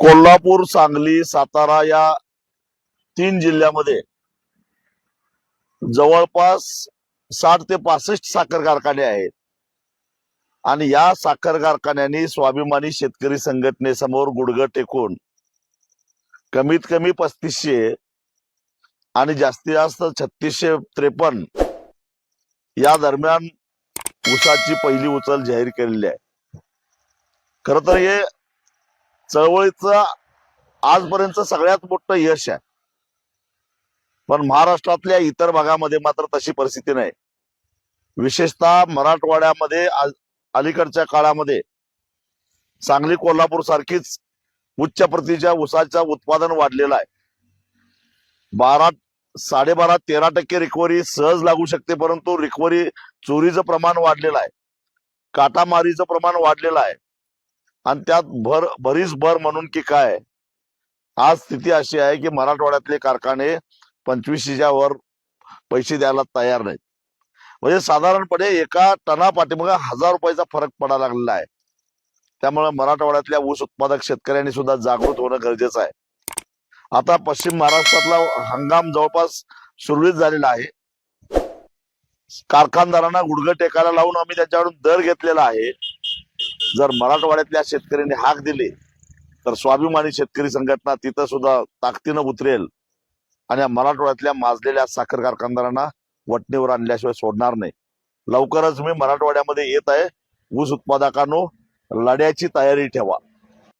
कोल्हापूर सांगली सातारा या तीन जिल्ह्यामध्ये जवळपास साठ ते पासष्ट साखर कारखाने आहेत. आणि या साखर कारखान्यांनी स्वाभिमानी शेतकरी संघटनेसमोर गुडघं टेकून कमीत कमी पस्तीसशे आणि जास्तीत जास्त छत्तीसशे त्रेपन्न या दरम्यान उसाची पहिली उचल जाहीर केलेली आहे. खर तर हे चळवळीचं आजपर्यंत सगळ्यात मोठं यश आहे. पण महाराष्ट्रातल्या इतर भागामध्ये मात्र तशी परिस्थिती नाही. विशेषतः मराठवाड्यामध्ये अलीकडच्या काळामध्ये सांगली कोल्हापूर सारखीच उच्च प्रतीच्या उसाचं उत्पादन वाढलेलं आहे. बारा साडेबारा तेरा टक्के रिकव्हरी सहज लागू शकते परंतु रिकव्हरी चोरीचं प्रमाण वाढलेलं आहे. काटामारीचं प्रमाण वाढलेलं आहे. आणि त्यात भर भरीस भर म्हणून की काय? आज स्थिती अशी आहे की मराठवाड्यातले कारखाने पंचवीसशेच्या वर पैसे द्यायला तयार नाहीत. म्हणजे साधारणपणे एका टना पाठीमागे हजार रुपयाचा फरक पडायला लागलेला आहे. त्यामुळे मराठवाड्यातल्या ऊस उत्पादक शेतकऱ्यांनी सुद्धा जागृत होणं गरजेचं आहे. आता पश्चिम महाराष्ट्रातला हंगाम जवळपास सुरळीत झालेला आहे. कारखानदारांना गुडघं टेकायला लावून आम्ही त्यांच्याकडून दर घेतलेला आहे. जर मराठवाड्यातल्या शेतकऱ्यांनी हाक दिली तर स्वाभिमानी शेतकरी संघटना तिथं सुद्धा ताकदीनं उतरेल आणि मराठवाड्यातल्या माजलेल्या साखर कारखानदारांना वटणीवर आणल्याशिवाय सोडणार नाही. लवकरच मी मराठवाड्यामध्ये येत आहे. ऊस उत्पादकांनो लढ्याची तयारी ठेवा.